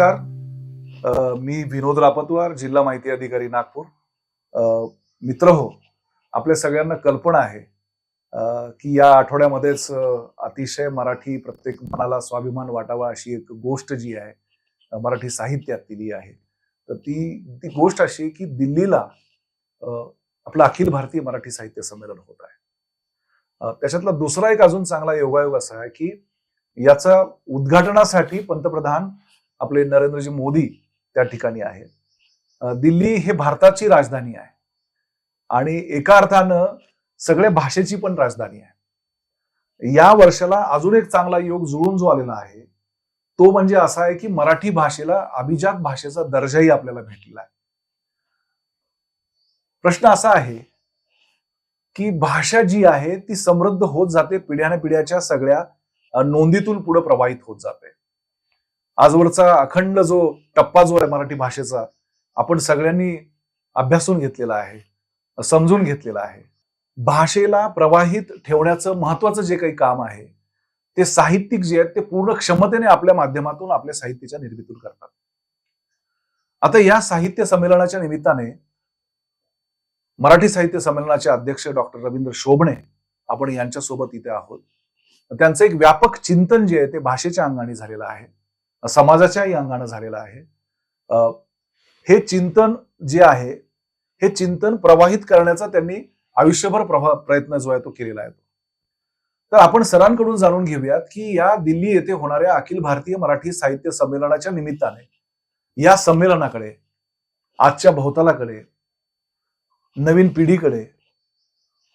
नमस्कार. मी विनोद रापतवार जिल्हा माहिती अधिकारी नागपूर. मित्र हो आपल्या सगळ्यांना कल्पना आहे की या आठवड्यामध्येच अतिशय मराठी प्रत्येक मनाला स्वाभिमान वाटावा अशी एक गोष्ट जी आहे मराठी साहित्यात दिली आहे. तर ती ती गोष्ट अशी की दिल्लीला आपलं अखिल भारतीय मराठी साहित्य संमेलन होत आहे. त्याच्यातला दुसरा एक अजून चांगला योगायोग असा आहे की याचा उद्घाटनासाठी पंतप्रधान आपले नरेंद्रजी मोदी त्या ठिकाणी आहेत. दिल्ली हे भारताची राजधानी आहे. आणि एका अर्थानं सगळ्या भाषेची पण राजधानी आहे. या वर्षाला अजून एक चांगला योग जुळून जो आलेला आहे तो म्हणजे असा आहे की मराठी भाषेला अभिजात भाषेचा दर्जाही आपल्याला भेटलेला आहे. प्रश्न असा आहे की भाषा जी आहे ती समृद्ध होत जाते पिढ्याने पिढ्याच्या सगळ्या नोंदीतून पुढे प्रवाहित होत जाते. आजवरचा अखंड जो टप्पा जो आहे मराठी भाषेचा आपण सगळ्यांनी अभ्यासून घेतलेला आहे समजून घेतलेला आहे. भाषेला प्रवाहित ठेवण्याचं महत्वाचं जे काही काम आहे ते साहित्यिक जे आहेत ते पूर्ण क्षमतेने आपल्या माध्यमातून आपल्या साहित्याच्या निर्मितीतून करतात. आता या साहित्य संमेलनाच्या निमित्ताने मराठी साहित्य संमेलनाचे अध्यक्ष डॉक्टर रवींद्र शोभणे आपण यांच्यासोबत इथे आहोत. त्यांचं एक व्यापक चिंतन जे आहे ते भाषेच्या अंगाने झालेलं आहे. समाजाच्याही अंगानं झालेलं आहे. हे चिंतन जे आहे हे चिंतन प्रवाहित करण्याचा त्यांनी आयुष्यभर प्रभा प्रयत्न जो आहे तो केलेला आहे तर आपण सरांकडून जाणून घेऊयात की या दिल्ली येथे होणाऱ्या अखिल भारतीय मराठी साहित्य संमेलनाच्या निमित्ताने या संमेलनाकडे आजच्या भोवतालाकडे नवीन पिढीकडे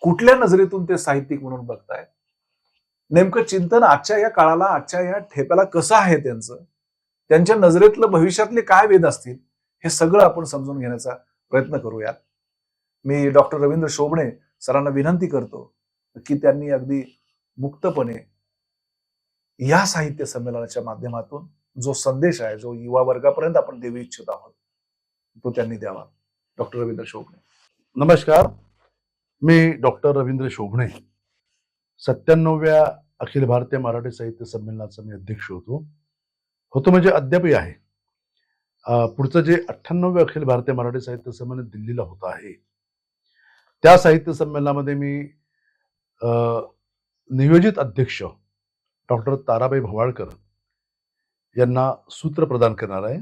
कुठल्या नजरेतून ते साहित्यिक म्हणून बघतायत? नेमकं चिंतन आजच्या या काळाला आजच्या या ठेप्याला कसं आहे त्यांचं? त्यांच्या नजरेतलं भविष्यातले काय वेद असतील हे सगळं आपण समजून घेण्याचा प्रयत्न करूयात. मी डॉक्टर रवींद्र शोभणे सरांना विनंती करतो की त्यांनी अगदी मुक्तपणे या साहित्य संमेलनाच्या माध्यमातून जो संदेश आहे जो युवा वर्गापर्यंत आपण देऊ इच्छित आहोत तो त्यांनी द्यावा. डॉक्टर रवींद्र शोभणे. नमस्कार. मी डॉक्टर रवींद्र शोभणे. सत्त्याण्णव्या अखिल भारतीय मराठी साहित्य संमेलनाचा मी अध्यक्ष होतो. होतो म्हणजे अद्यापही आहे. पुढचं जे अठ्ठ्याण्णव अखिल भारतीय मराठी साहित्य संमेलन दिल्लीला होत आहे त्या साहित्य संमेलनामध्ये मी नियोजित अध्यक्ष डॉक्टर ताराबाई भवाळकर यांना सूत्र प्रदान करणार आहे.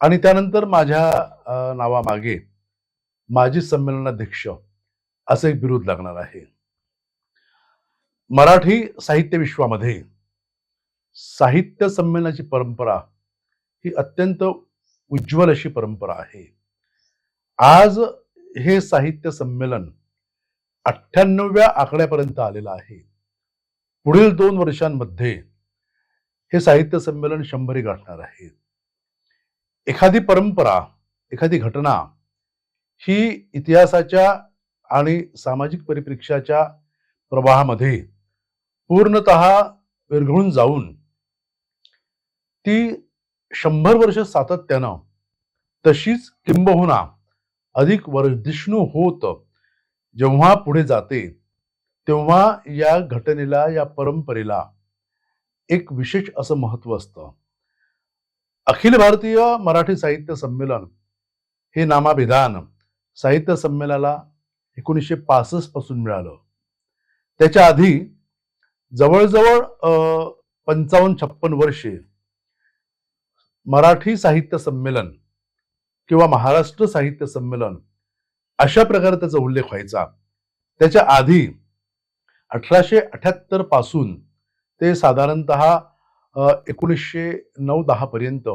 आणि त्यानंतर माझ्या नावामागे माजी संमेलनाध्यक्ष असं एक विरोध लागणार आहे. मराठी साहित्य विश्वामध्ये साहित्य संमेलनाची परंपरा ही अत्यंत उज्ज्वल अशी परंपरा आहे. आज हे साहित्य संमेलन अठ्ठ्याण्णव्या आकड्यापर्यंत आलेलं आहे. पुढील दोन वर्षांमध्ये हे साहित्य संमेलन शंभरी गाठणार आहे. एखादी परंपरा एखादी घटना ही इतिहासाच्या आणि सामाजिक परिप्रेक्ष्याच्या प्रवाहामध्ये पूर्णत विरघळून जाऊन ती शंभर वर्ष सातत्यानं तशीच किंबहुना अधिक वर्धिष्णू होत जेव्हा पुढे जाते तेव्हा या घटनेला या परंपरेला एक विशेष असं महत्त्व असतं. अखिल भारतीय मराठी साहित्य संमेलन हे नामाभिधान साहित्य संमेलनाला एकोणीसशे पासष्टपासून मिळालं. त्याच्या आधी जवळजवळ पंचावन्न छप्पन वर्षे मराठी साहित्य संमेलन किंवा महाराष्ट्र साहित्य संमेलन अशा प्रकारे त्याचा उल्लेख व्हायचा. त्याच्या आधी अठराशे अठ्याहत्तरपासून ते साधारणत एकोणीसशे नऊ दहा पर्यंत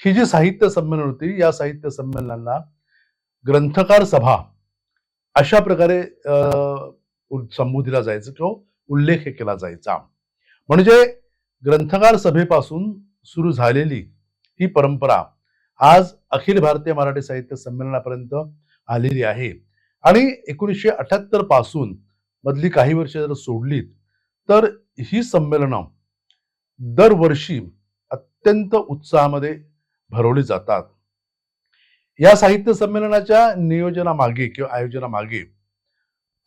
ही जी साहित्य संमेलन होती या साहित्य संमेलनांना ग्रंथकार सभा अशा प्रकारे अं, संबोधिला जायचं किंवा उल्लेख केला जायचा. म्हणजे ग्रंथकार सभेपासून सुरू झालेली ही परंपरा आज अखिल भारतीय मराठी साहित्य संमेलनापर्यंत आलेली आहे. आणि एकोणीसशे अठ्याहत्तरपासून मधली काही वर्ष जर सोडलीत तर ही संमेलनं दरवर्षी अत्यंत उत्साहामध्ये भरवली जातात. या साहित्य संमेलनाच्या नियोजनामागे किंवा आयोजनामागे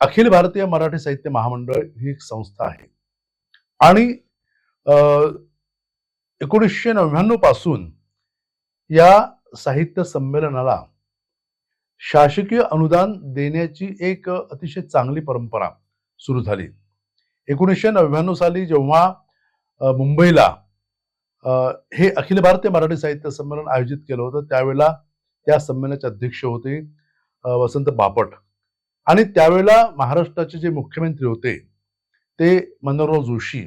अखिल भारतीय मराठी साहित्य महामंडळ ही एक संस्था आहे. आणि एकोणीसशे नव्याण्णवपासून या साहित्य संमेलनाला शासकीय अनुदान देण्याची एक अतिशय चांगली परंपरा सुरू झाली. एकोणीसशे नव्याण्णव साली जेव्हा मुंबईला हे अखिल भारतीय मराठी साहित्य संमेलन आयोजित केलं होतं त्यावेळेला त्या संमेलनाचे अध्यक्ष होते वसंत बापट. आणि त्यावेळेला महाराष्ट्राचे जे मुख्यमंत्री होते ते मनोहरराव जोशी.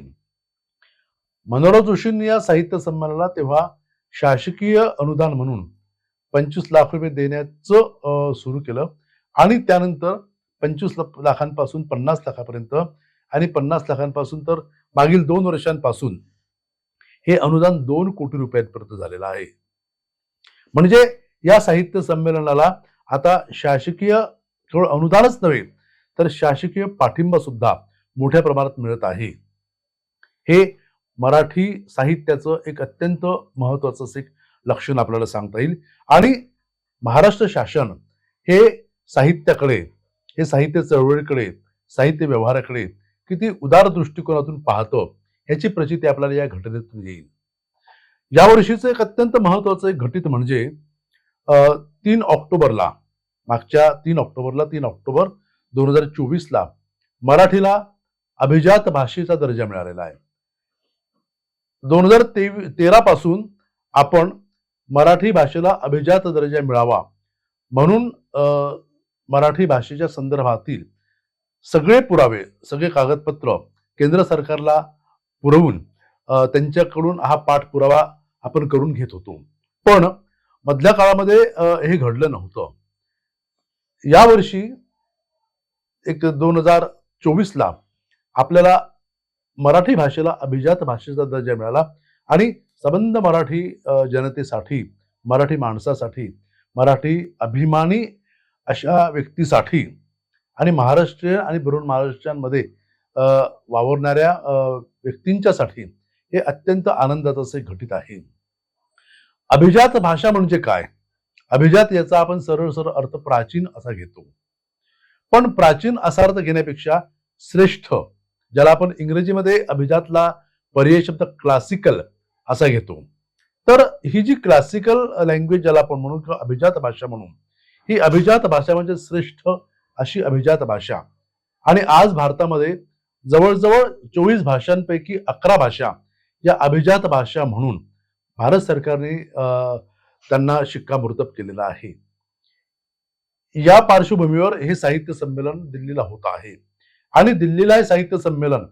मनोहरराव जोशींनी या साहित्य संमेलनाला तेव्हा शासकीय अनुदान म्हणून पंचवीस लाख रुपये देण्याचं सुरू केलं. आणि त्यानंतर पंचवीस लाखांपासून पन्नास लाखापर्यंत आणि पन्नास लाखांपासून तर मागील दोन वर्षांपासून हे अनुदान दोन कोटी रुपयांपर्यंत झालेलं आहे. म्हणजे या साहित्य संमेलनाला आता शासकीय केवळ अनुदानच नव्हे तर शासकीय पाठिंबा सुद्धा मोठ्या प्रमाणात मिळत आहे. हे मराठी साहित्याचं एक अत्यंत महत्त्वाचं असं एक लक्षण आपल्याला सांगता येईल. आणि महाराष्ट्र शासन हे साहित्याकडे हे साहित्य चळवळीकडे साहित्य व्यवहाराकडे किती उदार दृष्टिकोनातून पाहतं ह्याची प्रचिती आपल्याला या घटनेतून येईल. यावर्षीचं एक अत्यंत महत्वाचं एक घटित म्हणजे अं, तीन ऑक्टोबरला मागच्या तीन ऑक्टोबरला तीन ऑक्टोबर दोन हजार चोवीसला मराठीला अभिजात भाषेचा दर्जा मिळालेला आहे. दोन हजार तेरा पासून आपण मराठी भाषेला अभिजात दर्जा मिळावा म्हणून अं, मराठी भाषेच्या संदर्भातील सगळे पुरावे सगळे कागदपत्र केंद्र सरकारला पुरवून त्यांच्याकडून हा पाठपुरावा आपण करून घेत होतो. पण मधल्या काळामध्ये हे घडलं नव्हतं. यावर्षी एक दोन हजार चोवीसला आपल्याला मराठी भाषेला अभिजात भाषेचा दर्जा मिळाला आणि संबंध मराठी जनतेसाठी मराठी माणसासाठी मराठी अभिमानी अशा व्यक्तीसाठी आणि महाराष्ट्रीयन आणि बरोबर महाराष्ट्रांमध्ये वावरणाऱ्या व्यक्तींच्यासाठी हे अत्यंत आनंदाचं असे घटित आहे. अभिजात भाषा म्हणजे काय? अभिजात याचा आपण सरळ सरळ अर्थ प्राचीन असा घेतो. पण प्राचीन असा अर्थ घेण्यापेक्षा श्रेष्ठ ज्याला आपण इंग्रजीमध्ये अभिजातला पर्याय शब्द क्लासिकल असा घेतो. तर ही जी क्लासिकल लँग्वेज ज्याला आपण म्हणू किंवा अभिजात भाषा म्हणून ही अभिजात भाषा म्हणजे श्रेष्ठ अशी अभिजात भाषा. आणि आज भारतामध्ये जवळजवळ चोवीस भाषांपैकी अकरा भाषा या अभिजात भाषा म्हणून भारत सरकारने अं, त्यांना शिक्कामोर्तब केलेला आहे. या पार्श्वभूमीवर हे साहित्य संमेलन दिल्लीला होत आहे. आणि दिल्लीला हे साहित्य संमेलन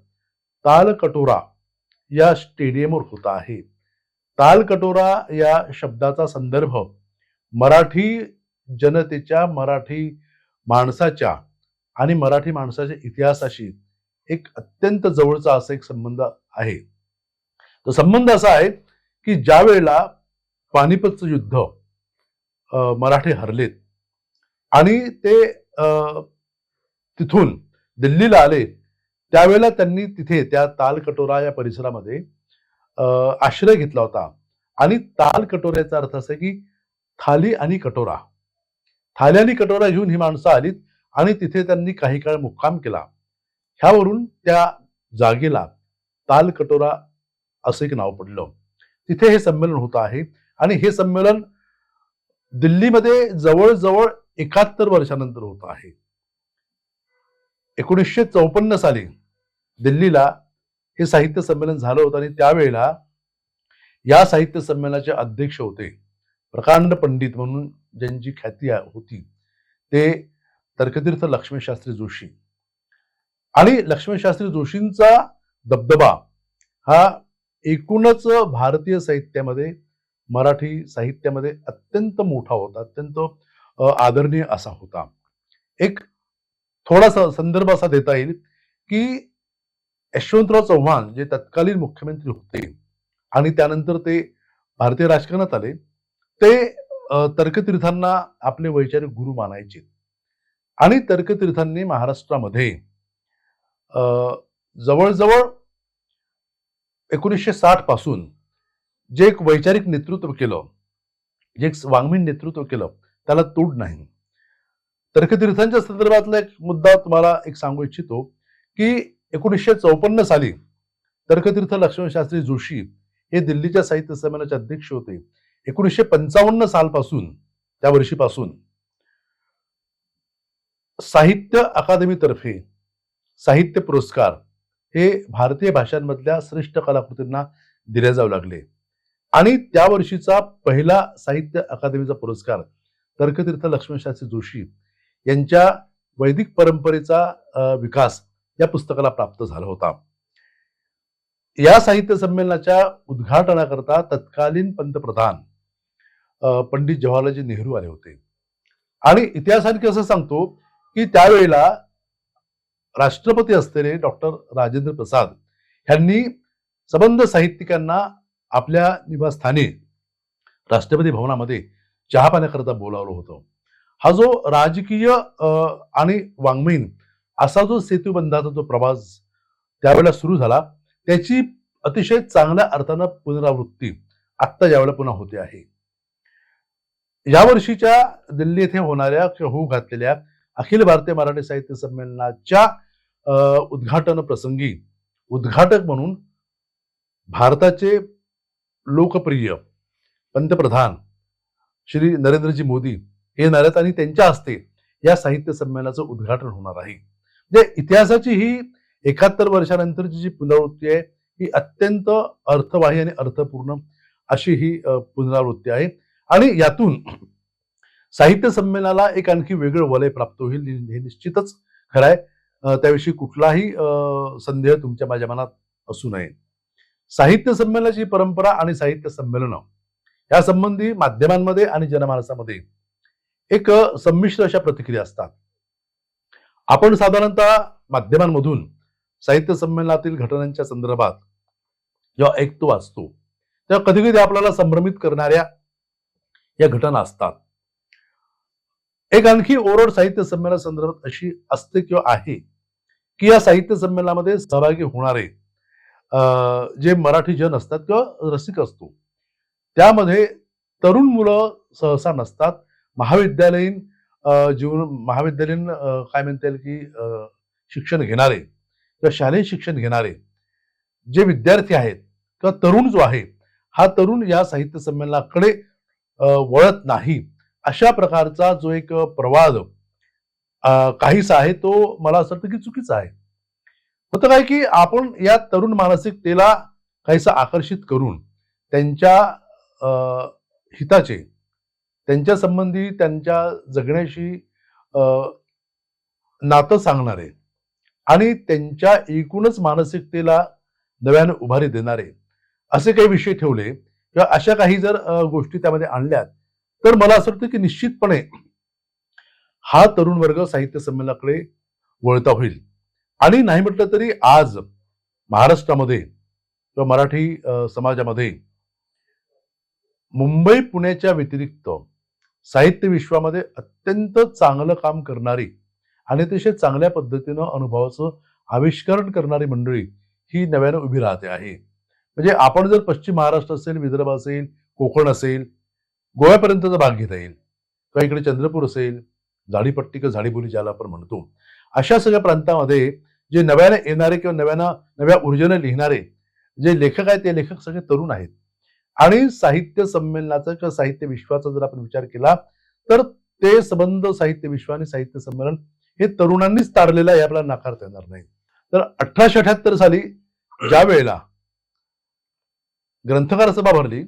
तालकटोरा या स्टेडियमवर होत आहे. तालकटोरा या शब्दाचा संदर्भ मराठी जनतेच्या मराठी माणसाच्या आणि मराठी माणसाच्या इतिहासाशी एक अत्यंत जवळचा असा एक संबंध आहे. तो संबंध असा आहे की ज्या वेळेला पानिपतचं युद्ध मराठी हरलेत आणि ते तिथून दिल्लीला आले त्यावेळेला त्यांनी तिथे त्या तालकटोरा या परिसरामध्ये आश्रय घेतला होता. आणि ताल कटोऱ्याचा अर्थ असा की थाली आणि कटोरा. थाली आणि कटोरा घेऊन ही माणसं आलीत आणि तिथे त्यांनी काही काळ मुक्काम केला. ह्यावरून त्या जागेला ताल कटोरा असं एक नाव पडलं. तिथे हे संमेलन होत आहे आणि हे संमेलन दिल्लीमध्ये जवळजवळ एकाहत्तर वर्षानंतर होत आहे. एकोणीसशे चौपन्न साली दिल्लीला हे साहित्य संमेलन झालं होतं आणि त्यावेळेला या साहित्य संमेलनाचे अध्यक्ष होते. प्रकांड पंडित म्हणून ज्यांची ख्याती होती ते तर्कतीर्थ लक्ष्मीशास्त्री जोशी. आणि लक्ष्मीशास्त्री जोशींचा दबदबा हा एकूणच भारतीय साहित्यामध्ये मराठी साहित्यामध्ये अत्यंत मोठा होता अत्यंत आदरणीय असा होता. एक थोडासा संदर्भ असा देता येईल की यशवंतराव चव्हाण जे तत्कालीन मुख्यमंत्री होते आणि त्यानंतर ते भारतीय राजकारणात आले ते तर्कतीर्थांना आपले वैचारिक गुरु मानायचे. आणि तर्कतीर्थांनी महाराष्ट्रामध्ये जवळजवळ एकोणीसशे साठपासून जे एक वैचारिक नेतृत्व केलं जे एक वाङ्मयीन नेतृत्व केलं त्याला तोड नाही. तर्कतीर्थांच्या संदर्भातला एक मुद्दा तुम्हाला एक सांगू इच्छितो की एकोणीसशे चौपन्न साली तर्कतीर्थ लक्ष्मणशास्त्री जोशी हे दिल्लीच्या साहित्य संमेलनाचे अध्यक्ष होते. एकोणीसशे पंचावन्न सालपासून त्या वर्षीपासून साहित्य अकादमीतर्फे साहित्य पुरस्कार हे भारतीय भाषांमधल्या श्रेष्ठ कलाकृतींना दिले जाऊ लागले. आणि त्या वर्षीचा पहिला साहित्य अकादमीचा पुरस्कार तर्कतीर्थ लक्ष्मणशास्त्री जोशी यांच्या वैदिक परंपरेचा विकास या पुस्तकाला प्राप्त झाला होता. या साहित्य संमेलनाच्या उद्घाटनाकरता तत्कालीन पंतप्रधान पंडित जवाहरलालजी नेहरू आले होते. आणि इतिहास असं सांगतो की त्यावेळेला राष्ट्रपती असलेले डॉक्टर राजेंद्र प्रसाद यांनी सबंध साहित्यिकांना आपल्या निवासस्थानी राष्ट्रपती भवनामध्ये चहा पाण्याकरता बोलावलं होतं. हा जो राजकीय आणि वाङ्मयीन असा जो सेतुबंधाचा जो प्रवास त्यावेळेला सुरू झाला त्याची अतिशय चांगल्या अर्थानं पुनरावृत्ती आत्ता यावेळेला पुन्हा होते आहे. यावर्षीच्या दिल्ली येथे होणाऱ्या होऊ घातलेल्या अखिल भारतीय मराठी साहित्य संमेलनाच्या उद्घाटन प्रसंगी उद्घाटक म्हणून भारताचे लोकप्रिय पंतप्रधान श्री नरेंद्रजी मोदी येणार आहेत आणि त्यांच्या हस्ते या साहित्य संमेलनाचं उद्घाटन होणार आहे. म्हणजे इतिहासाची ही एकाहत्तर वर्षानंतरची जी पुनरावृत्ती आहे ही अत्यंत अर्थवाही आणि अर्थपूर्ण अशी ही पुनरावृत्ती आहे. आणि यातून साहित्य संमेलनाला एक आणखी वेगळं वलय प्राप्त होईल हे निश्चितच खरं आहे. त्याविषयी कुठलाही संदेह तुमच्या माझ्या मनात असू नये. साहित्य संमेलनाची परंपरा आणि साहित्य संमेलन या संबंधी माध्यमांमध्ये आणि जनमानसामध्ये एक संमिश्र अशा प्रतिक्रिया असतात. आपण साधारणतः माध्यमांमधून साहित्य संमेलनातील घटनांच्या संदर्भात जेव्हा ऐकतो वाचतो तेव्हा कधी कधी आपल्याला संभ्रमित करणाऱ्या या घटना असतात. एक आणखी ओरड साहित्य संमेलन संदर्भात अशी असते किंवा आहे की या साहित्य संमेलनामध्ये सहभागी होणारे अं, जे मराठी जन असतात किंवा रसिक असतो त्यामध्ये तरुण मुलं सहसा नसतात. महाविद्यालयीन जीवन महाविद्यालयीन काय म्हणता येईल की शिक्षण घेणारे किंवा शालेय शिक्षण घेणारे जे विद्यार्थी आहेत किंवा तरुण जो आहे हा तरुण या साहित्य संमेलनाकडे वळत नाही. अशा प्रकारचा जो एक प्रवाद काहीसा आहे तो मला असं वाटतं की चुकीचा आहे. होतं काय की आपण या तरुण मानसिकतेला काहीसा आकर्षित करून त्यांच्या हिताचे त्यांच्या संबंधी त्यांच्या जगण्याशी नातं सांगणारे आणि त्यांच्या एकूणच मानसिकतेला नव्याने उभारी देणारे असे काही विषय ठेवले किंवा अशा काही जर गोष्टी त्यामध्ये आणल्यात तर मला असं वाटतं की निश्चितपणे हा तरुण वर्ग साहित्य संमेलनाकडे वळता होईल. आणि नाही म्हटलं तरी आज महाराष्ट्रामध्ये किंवा मराठी समाजामध्ये मुंबई पुण्याच्या व्यतिरिक्त साहित्य विश्वामध्ये अत्यंत चांगलं काम करणारी आणि अतिशय चांगल्या पद्धतीनं अनुभवाचं आविष्करण करणारी मंडळी ही नव्यानं उभी राहते आहे. म्हणजे आपण जर पश्चिम महाराष्ट्र असेल विदर्भ असेल कोकण असेल गोव्यापर्यंतचा भाग घेता येईल. किंवा इकडे चंद्रपूर असेल झाडीपट्टी किंवा झाडीबोली ज्याला आपण म्हणतो. अशा सगळ्या प्रांतामध्ये जे नव्याने येणारे किंवा नव्यानं नव्या ऊर्जेने लिहिणारे जे लेखक आहेत ते लेखक सगळे तरुण आहेत. आणि साहित्य संमेलनाचा किंवा साहित्य विश्वाचा जर आपण विचार केला तर ते संबंध साहित्य विश्व आणि साहित्य संमेलन हे तरुणांनीच तारलेलं आहे आपल्याला नाकारता येणार नाही. तर अठराशे अठ्याहत्तर साली ज्या वेळेला ग्रंथकार सभा भरली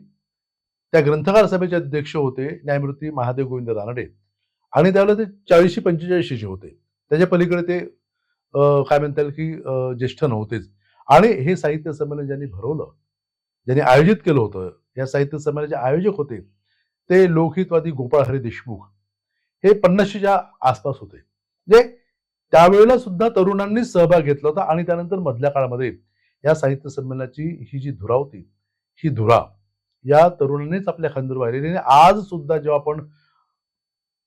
त्या ग्रंथकार सभेचे अध्यक्ष होते न्यायमूर्ती महादेव गोविंद रानडे आणि त्यावेळेला ते चाळीसशे पंचेचाळीसशे होते. त्याच्या पलीकडे ते काय म्हणता येईल की ज्येष्ठ नव्हतेच. आणि हे साहित्य संमेलन ज्यांनी भरवलं ज्यांनी आयोजित केलं होतं या साहित्य संमेलनाचे आयोजक होते ते लोकहितवादी गोपाळ हरी देशमुख. हे पन्नासशेच्या आसपास होते. म्हणजे त्यावेळेला सुद्धा तरुणांनी सहभाग घेतला होता आणि त्यानंतर मधल्या काळामध्ये या साहित्य संमेलनाची ही जी धुरा होती ही धुरा या तरुणांनीच आपल्या खांदूर वाहिलेली आणि आज सुद्धा जेव्हा आपण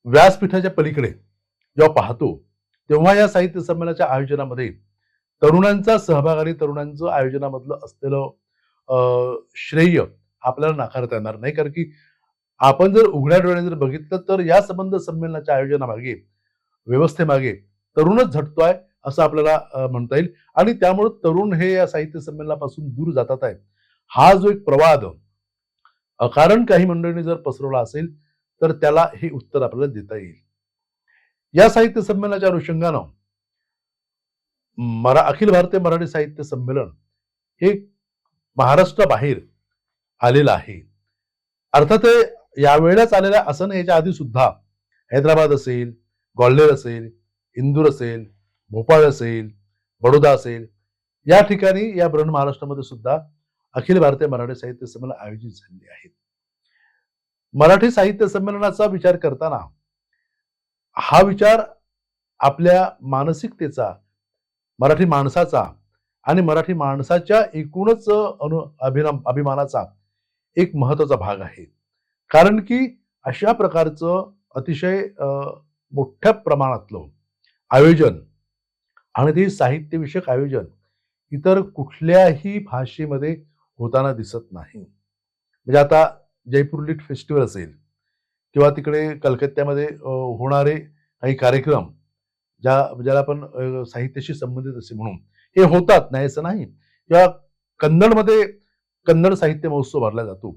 व्यासपीठाच्या पलीकडे जेव्हा पाहतो तेव्हा या साहित्य संमेलनाच्या आयोजनामध्ये तरुणांचा सहभाग आणि तरुणांचं आयोजनामधलं असलेलं श्रेय आपल्याला नाकारता येणार नाही. कारण की आपण जर उघड्या डोळ्याने जर बघितलं तर या संबंध संमेलनाच्या आयोजनामागे व्यवस्थेमागे तरुणच झटतोय असं आपल्याला म्हणता येईल. आणि त्यामुळे तरुण हे या साहित्य संमेलनापासून दूर जातात आहे हा जो एक प्रवाद अकारण काही मंडळींनी जर पसरवला असेल तर त्याला हे उत्तर आपल्याला देता येईल. या साहित्य संमेलनाच्या अनुषंगानं मरा अखिल भारतीय मराठी साहित्य संमेलन हे महाराष्ट्राबाहेर आलेला आहे. अर्थात हे यावेळेलाच आलेल्या असं नाही याच्या आधी सुद्धा हैदराबाद असेल ग्वाल्हेर असेल इंदूर असेल भोपाळ असेल बडोदा असेल या ठिकाणी या ब्रह्म महाराष्ट्रामध्ये सुद्धा अखिल भारतीय मराठी साहित्य संमेलन आयोजित झालेले आहेत. मराठी साहित्य संमेलनाचा विचार करताना हा विचार आपल्या मानसिकतेचा मराठी माणसाचा आणि मराठी माणसाच्या एकूणच अनु अभिनम अभिमानाचा एक महत्त्वाचा भाग आहे. कारण की अशा प्रकारचं अतिशय मोठ्या प्रमाणातलं आयोजन आणि ते साहित्यविषयक आयोजन इतर कुठल्याही भाषेमध्ये होताना दिसत नाही. म्हणजे आता जयपूर लिट फेस्टिवल असेल किंवा तिकडे कलकत्त्यामध्ये होणारे काही कार्यक्रम ज्या ज्याला आपण साहित्याशी संबंधित असे म्हणून हे होतात नाही असं नाही. किंवा कन्नडमध्ये कन्नड साहित्य महोत्सव भरला जातो.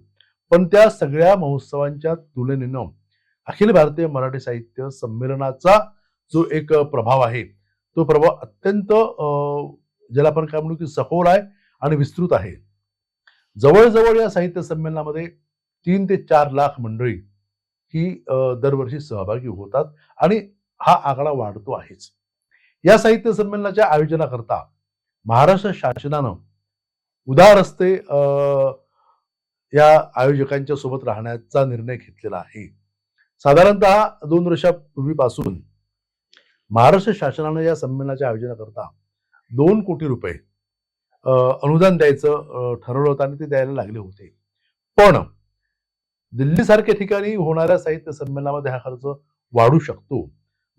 पण त्या सगळ्या महोत्सवांच्या तुलनेनं अखिल भारतीय मराठी साहित्य संमेलनाचा जो एक प्रभाव आहे तो प्रभाव अत्यंत अं, ज्याला आपण काय म्हणू की सखोल आहे आणि विस्तृत आहे. जवळजवळ या साहित्य संमेलनामध्ये तीन ते चार लाख मंडळी ही दरवर्षी सहभागी होतात आणि हा आकडा वाढतो आहेच. या साहित्य संमेलनाच्या आयोजनाकरता महाराष्ट्र शासनानं उदार हस्ते या आयोजकांच्या सोबत राहण्याचा निर्णय घेतलेला आहे. साधारणतः दोन वर्षापूर्वीपासून महाराष्ट्र शासनानं या संमेलनाच्या आयोजनाकरता दोन कोटी रुपये अनुदान द्यायचं ठरवलं होतं आणि ते द्यायला लागले होते. पण दिल्लीसारख्या ठिकाणी होणाऱ्या साहित्य संमेलनामध्ये हा खर्च वाढू शकतो.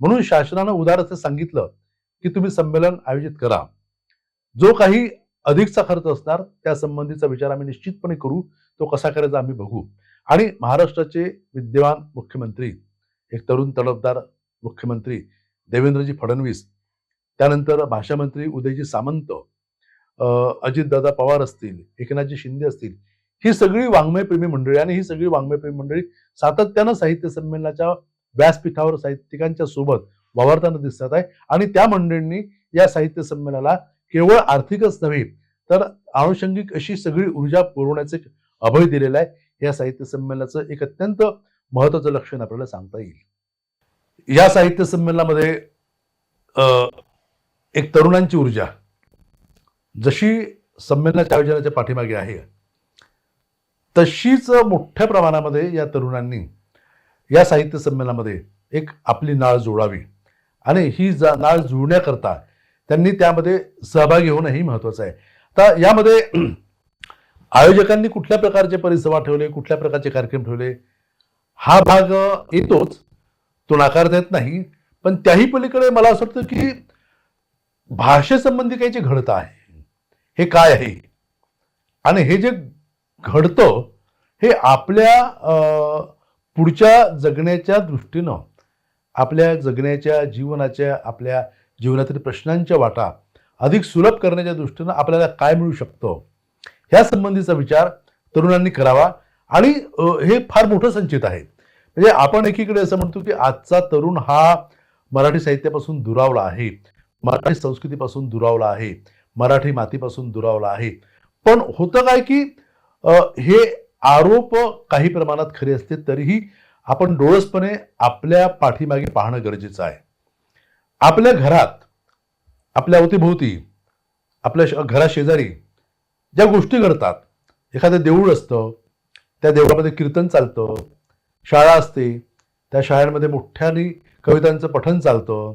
म्हणून शासनानं उदार असं सांगितलं की तुम्ही संमेलन आयोजित करा. जो काही अधिकचा खर्च असणार त्या संबंधीचा विचार आम्ही निश्चितपणे करू तो कसा करायचा आम्ही बघू. आणि महाराष्ट्राचे विद्यमान मुख्यमंत्री एक तरुण तडफदार मुख्यमंत्री देवेंद्रजी फडणवीस त्यानंतर भाषामंत्री उदयजी सामंत अजितदादा पवार असतील एकनाथजी शिंदे असतील ही सगळी वाङ्मयप्रेमी मंडळी आणि ही सगळी वाङ्मयप्रेमी मंडळी सातत्यानं साहित्य संमेलनाच्या व्यासपीठावर साहित्यिकांच्या सोबत वावरताना दिसतात आहे. आणि त्या मंडळींनी या साहित्य संमेलनाला केवळ आर्थिकच नव्हे तर आनुषंगिक अशी सगळी ऊर्जा पुरवण्याचे अभय दिलेला आहे. या साहित्य संमेलनाचं एक अत्यंत महत्वाचं लक्षण आपल्याला सांगता येईल. या साहित्य संमेलनामध्ये एक तरुणांची ऊर्जा जशी संमेलनाच्या आयोजनाच्या पाठीमागे आहे तशीच मोठ्या प्रमाणामध्ये या तरुणांनी या साहित्य संमेलनामध्ये एक आपली नाळ जोडावी. आणि ही जा नाळ जुळण्याकरता त्यांनी त्यामध्ये सहभागी होणं ही महत्वाचं आहे. आता यामध्ये आयोजकांनी कुठल्या प्रकारचे परिसंवाद ठेवले कुठल्या प्रकारचे कार्यक्रम ठेवले? हा भाग येतोच. तो नाकारता येत नाही. पण त्याही पलीकडे मला असं वाटतं की भाषेसंबंधी काही जे घडतं आहे हे काय आहे? आणि हे जे घडतं हे आपल्या पुढच्या जगण्याच्या दृष्टीनं आपल्या जगण्याच्या जीवनाच्या आपल्या जीवनातील प्रश्नांच्या वाटा अधिक सुलभ करण्याच्या दृष्टीनं आपल्याला काय मिळू शकतं? ह्या संबंधीचा विचार तरुणांनी करावा आणि हे फार मोठं संचित आहे. म्हणजे आपण एकीकडे असं म्हणतो की आजचा तरुण हा मराठी साहित्यापासून दुरावला आहे. मराठी संस्कृतीपासून दुरावला आहे. मराठी मातीपासून दुरावला आहे. पण होतं काय की हे आरोप काही प्रमाणात खरे असते तरीही आपण डोळसपणे आपल्या पाठीमागे पाहणं गरजेचं आहे. आपल्या घरात आपल्या अवतीभोवती आपल्या श- घराशेजारी ज्या गोष्टी घडतात एखादं देऊळ असतं त्या देवळामध्ये कीर्तन चालतं शाळा असते त्या शाळांमध्ये मोठ्याने कवितांचं पठण चालतं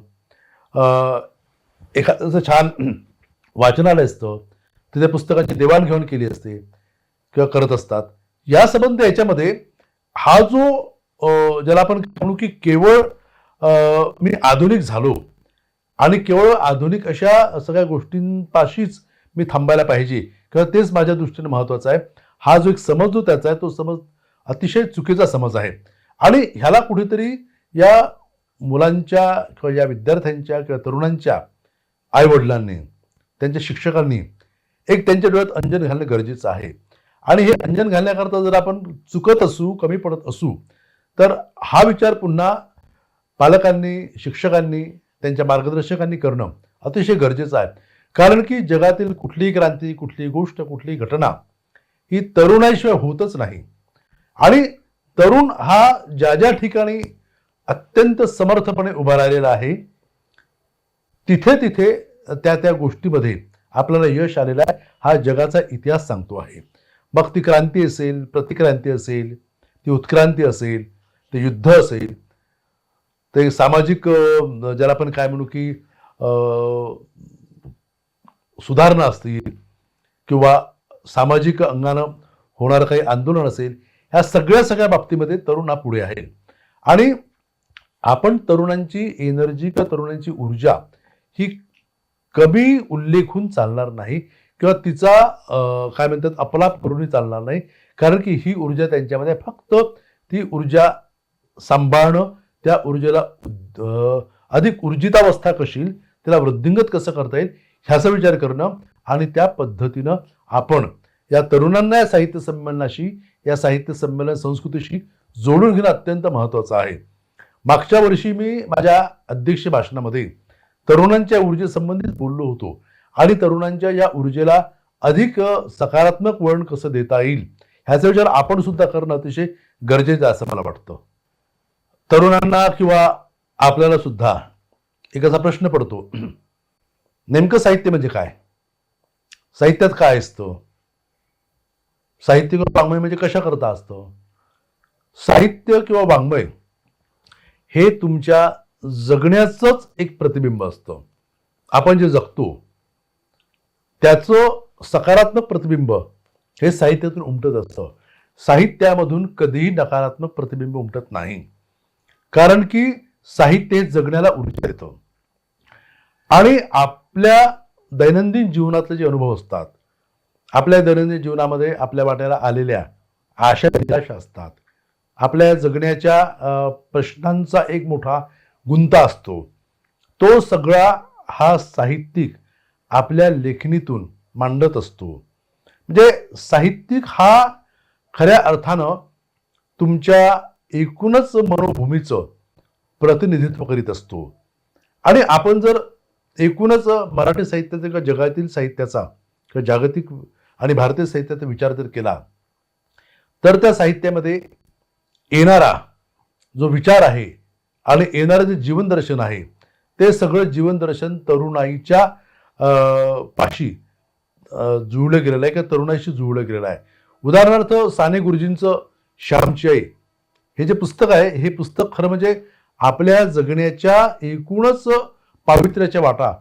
एखादं छान वाचनालय असतं तिथे पुस्तकांची देवाणघेवाण केली असते किंवा करत असतात. यासंबंधी याच्यामध्ये हा जो ज्याला आपण म्हणू की केवळ मी आधुनिक झालो आणि केवळ आधुनिक अशा सगळ्या गोष्टींपाशीच मी थांबायला पाहिजे. किंवा तेच माझ्या दृष्टीने महत्त्वाचं आहे. हा जो एक समज जो त्याचा आहे तो समज अतिशय चुकीचा समज आहे. आणि ह्याला कुठेतरी या मुलांच्या किंवा या विद्यार्थ्यांच्या किंवा तरुणांच्या आईवडिलांनी त्यांच्या शिक्षकांनी एक त्यांच्या डोळ्यात अंजन घालणं गरजेचं आहे. आणि हे अंजन घालण्याकरता जर आपण चुकत असू कमी पडत असू तर हा विचार पुन्हा पालकांनी शिक्षकांनी त्यांच्या मार्गदर्शकांनी करणं अतिशय गरजेचं आहे. कारण की जगातील कुठलीही क्रांती कुठलीही गोष्ट कुठलीही घटना ही तरुणाशिवाय होतच नाही. आणि तरुण हा ज्या ज्या ठिकाणी अत्यंत समर्थपणे उभा राहिलेला आहे तिथे तिथे त्या त्या गोष्टीमध्ये आपल्याला यश आलेलं आहे. हा जगाचा इतिहास सांगतो आहे. मग ती क्रांती असेल प्रतिक्रांती असेल ती उत्क्रांती असेल ते युद्ध असेल ते सामाजिक ज्याला आपण काय म्हणू की सुधारणा असतील किंवा सामाजिक अंगानं होणारं काही आंदोलन असेल ह्या सगळ्या सगळ्या बाबतीमध्ये तरुण हा पुढे आहे. आणि आपण तरुणांची एनर्जी किंवा तरुणांची ऊर्जा ही कमी उल्लेखून चालणार नाही किंवा तिचा काय म्हणतात अपलाप करूनही चालणार नाही. कारण की ही ऊर्जा त्यांच्यामध्ये फक्त ती ऊर्जा सांभाळणं त्या ऊर्जेला अधिक ऊर्जितावस्था कशी त्याला वृद्धिंगत कसं करता येईल ह्याचा विचार करणं आणि त्या पद्धतीनं आपण या तरुणांना या साहित्य संमेलनाशी या साहित्य संमेलन संस्कृतीशी जोडून घेणं अत्यंत महत्त्वाचं आहे. मागच्या वर्षी मी माझ्या अध्यक्ष भाषणामध्ये तरुणांच्या ऊर्जेसंबंधित बोललो होतो आणि तरुणांच्या या ऊर्जेला अधिक सकारात्मक वळण कसं देता येईल ह्याचा विचार आपण सुद्धा करणं अतिशय गरजेचं आहे असं मला वाटतं. तरुणांना किंवा आपल्याला सुद्धा एक असा प्रश्न पडतो. नेमकं साहित्य म्हणजे काय? साहित्यात काय असतं? साहित्य किंवा वाङ्मय म्हणजे कशा करता असतं? साहित्य किंवा वाङ्मय हे तुमच्या जगण्याचंच एक प्रतिबिंब असतं. आपण जे जगतो त्याचं सकारात्मक प्रतिबिंब हे साहित्यातून उमटत असतं. साहित्यामधून कधीही नकारात्मक प्रतिबिंब उमटत नाही. कारण की साहित्य जगण्याला ऊर्जा देतं. आणि आपल्या दैनंदिन जीवनातले जे अनुभव असतात आपल्या दैनंदिन जीवनामध्ये आपल्या वाट्याला आलेल्या आशा निराशा असतात. आपल्या जगण्याच्या प्रश्नांचा एक मोठा गुंता असतो. तो सगळा हा साहित्यिक आपल्या लेखणीतून मांडत असतो. म्हणजे साहित्यिक हा खऱ्या अर्थानं तुमच्या एकूणच मनोभूमीचं प्रतिनिधित्व करीत असतो. आणि आपण जर एकूणच मराठी साहित्याचा किंवा जगातील साहित्याचा किंवा जागतिक आणि भारतीय साहित्याचा विचार जर केला तर त्या साहित्यामध्ये येणारा जो विचार आहे आणि येणारं जे जीवनदर्शन आहे ते सगळं जीवनदर्शन तरुणाईच्या पाशी जुळलं गेलेलं आहे किंवा तरुणाईशी जुळलं गेलेलं आहे. उदाहरणार्थ साने गुरुजींचं श्यामची आई हे जे पुस्तक आहे हे पुस्तक खरं म्हणजे आपल्या जगण्याच्या एकूणच पावित्र्याच्या वाटा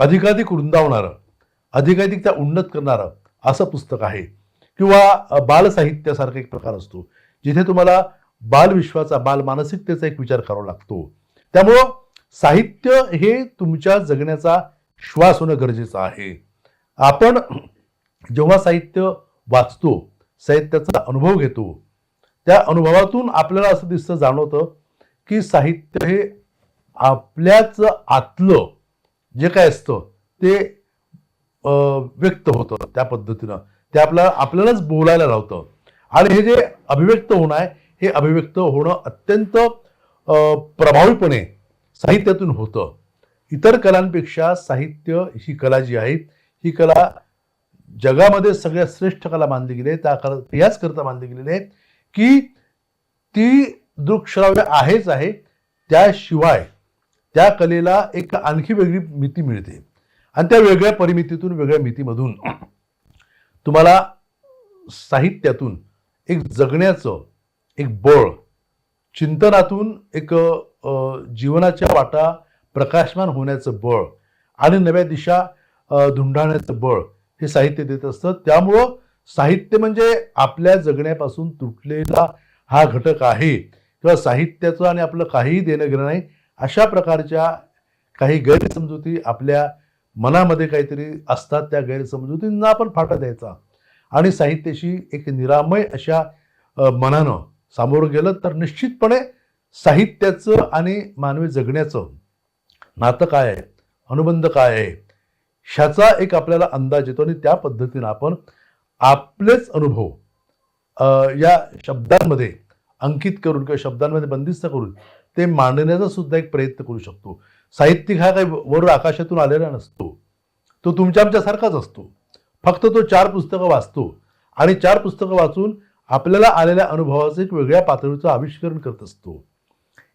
अधिकाधिक रुंदावणारं अधिकाधिक त्या उन्नत करणारं असं पुस्तक आहे. किंवा बालसाहित्यासारखा एक प्रकार असतो जिथे तुम्हाला बालविश्वाचा बाल मानसिकतेचा एक विचार करावा लागतो. त्यामुळं साहित्य हे तुमच्या जगण्याचा श्वास होणं गरजेचं आहे. आपण जेव्हा साहित्य वाचतो साहित्याचा अनुभव घेतो त्या अनुभवातून आपल्याला असं दिसतं जाणवतं की साहित्य हे आपल्याच आतलं जे काय असतं ते व्यक्त होतं त्या पद्धतीनं. ते आपल्याला आपल्यालाच बोलायला लावतं. आणि हे जे अभिव्यक्त होणं आहे हे अभिव्यक्त होणं अत्यंत प्रभावीपणे साहित्यातून होतं. इतर कलांपेक्षा साहित्य ही कला जी आहे ही कला जगामध्ये सगळ्यात श्रेष्ठ कला मानली गेली आहे त्या कला याच करता मानली गेलेली आहे. की ती दृकश्राव्य आहेच आहे त्याशिवाय त्या कलेला एक आणखी वेगळी मिती मिळते. आणि त्या वेगळ्या परिमितीतून वेगळ्या मितीमधून तुम्हाला साहित्यातून एक जगण्याचं एक बळ चिंतनातून एक जीवनाच्या वाटा प्रकाशमान होण्याचं बळ आणि नव्या दिशा धुंडाळण्याचं बळ हे साहित्य देत असतं. त्यामुळं साहित्य म्हणजे आपल्या जगण्यापासून तुटलेला हा घटक आहे. किंवा साहित्याचं आणि आपलं काहीही देणं घेणं नाही अशा प्रकारच्या काही गैरसमजुती आपल्या मनामध्ये काहीतरी असतात त्या गैरसमजुतींना आपण फाटा द्यायचा. आणि साहित्याशी एक निरामय अशा मनानं सामोरं गेलं तर निश्चितपणे साहित्याचं आणि मानवी जगण्याचं नातं काय आहे अनुबंध काय आहे ह्याचा एक आपल्याला अंदाज येतो आणि त्या पद्धतीनं आपण आपलेच अनुभव या शब्दांमध्ये अंकित करून किंवा शब्दांमध्ये बंदिस्त करून ते मांडण्याचा सुद्धा एक प्रयत्न करू शकतो. साहित्यिक हा काही वर आकाशातून आलेला नसतो. तो तुमच्या आमच्यासारखाच असतो. फक्त तो चार पुस्तकं वाचतो आणि चार पुस्तकं वाचून आपल्याला आलेल्या अनुभवाचं एक वेगळ्या पातळीचं आविष्करण करत असतो.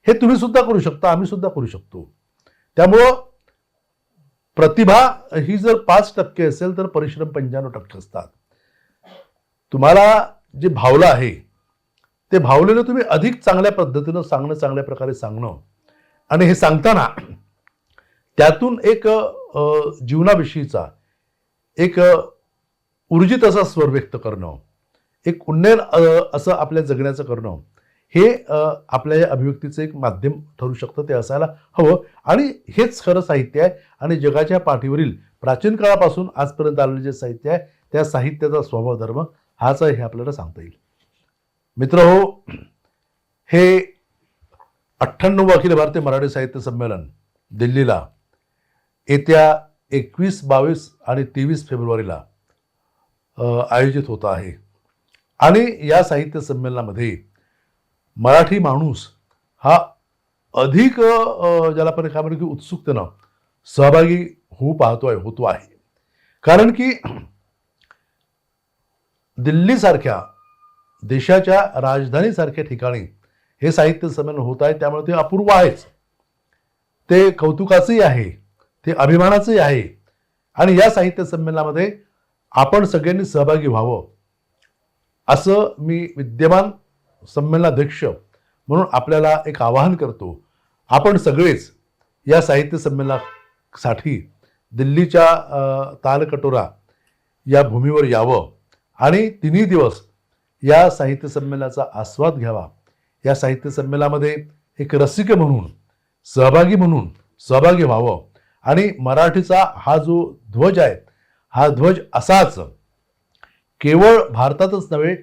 हे तुम्ही सुद्धा करू शकता आम्ही सुद्धा करू शकतो. त्यामुळं प्रतिभा ही जर पाच टक्के असेल तर परिश्रम पंच्याण्णव टक्के असतात. तुम्हाला जे भावलं आहे ते भावलेलं तुम्ही अधिक चांगल्या पद्धतीनं सांगणं चांगल्या प्रकारे सांगणं. आणि हे सांगताना त्यातून एक जीवनाविषयीचा एक ऊर्जित असा स्वर व्यक्त करणं एक उन्नयन असं आपल्या जगण्याचं करणं हे आपल्या या अभिव्यक्तीचं एक माध्यम ठरू शकतं ते असायला हवं. आणि हेच खरं साहित्य आहे. आणि जगाच्या पाठीवरील प्राचीन काळापासून आजपर्यंत आलेलं जे साहित्य आहे त्या साहित्याचा स्वभाव धर्म हाच आहे हे आपल्याला सांगता येईल. मित्र हो हे अठ्ठ्याण्णव अखिल भारतीय मराठी साहित्य संमेलन दिल्लीला येत्या एकवीस बावीस आणि तेवीस फेब्रुवारीला आयोजित होत आहे. आणि या साहित्य संमेलनामध्ये मराठी माणूस हा अधिक ज्याला आपण काय म्हणतो की उत्सुकतेनं सहभागी होऊ पाहतोय होतो आहे. कारण की दिल्लीसारख्या देशाच्या राजधानीसारख्या ठिकाणी हे साहित्य संमेलन होत आहे. त्यामुळे ते अपूर्व आहेच. ते कौतुकाचंही आहे ते अभिमानाचंही आहे. आणि या साहित्य संमेलनामध्ये आपण सगळ्यांनी सहभागी व्हावं. असं मी विद्यमान संमेलनाध्यक्ष म्हणून आपल्याला एक आवाहन करतो. आपण सगळेच या साहित्य संमेलनासाठी दिल्लीच्या तालकटोरा या भूमीवर यावं. आणि तिन्ही दिवस या साहित्य संमेलनाचा आस्वाद घ्यावा. या साहित्य संमेलनामध्ये एक रसिक म्हणून सहभागी म्हणून सहभागी व्हावं. आणि मराठीचा हा जो ध्वज आहे हा ध्वज असाच केवळ भारतातच नव्हे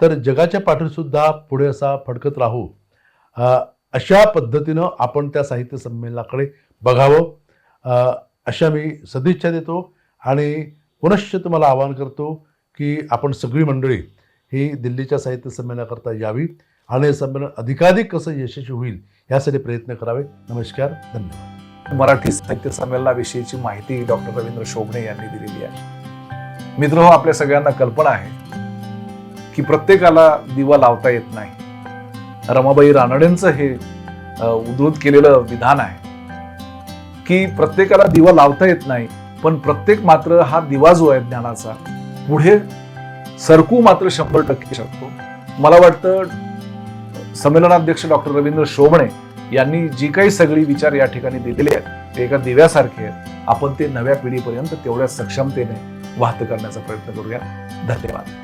तर जगाच्या पाठीसुद्धा पुढे असा फडकत राहू. अशा पद्धतीनं आपण त्या साहित्य संमेलनाकडे बघावं. अशा मी सदिच्छा देतो आणि पुनश्च तुम्हाला आवाहन करतो की आपण सगळी मंडळी ही दिल्लीच्या साहित्य संमेलनाकरता यावी आणि हे संमेलन अधिकाधिक कसं यशस्वी होईल यासाठी प्रयत्न करावे. नमस्कार धन्यवाद. मराठी साहित्य संमेलनाविषयीची माहिती डॉक्टर रवींद्र शोभणे यांनी दिलेली आहे. मित्र हो आपल्या सगळ्यांना कल्पना आहे की प्रत्येकाला दिवा लावता येत नाही. रमाबाई रानडेंचं हे उद्धृत केलेलं विधान आहे की प्रत्येकाला दिवा लावता येत नाही पण प्रत्येक मात्र हा दिवा जो आहे ज्ञानाचा पुढे सरकू मात्र शंभर टक्के शकतो. मला वाटतं संमेलनाध्यक्ष डॉक्टर रवींद्र शोभणे यांनी जी काही सगळी विचार या ठिकाणी दिलेले आहेत ते एका दिव्यासारखे आहेत. आपण ते नव्या पिढीपर्यंत तेवढ्या सक्षमतेने वाहत करण्याचा प्रयत्न करूया. धन्यवाद.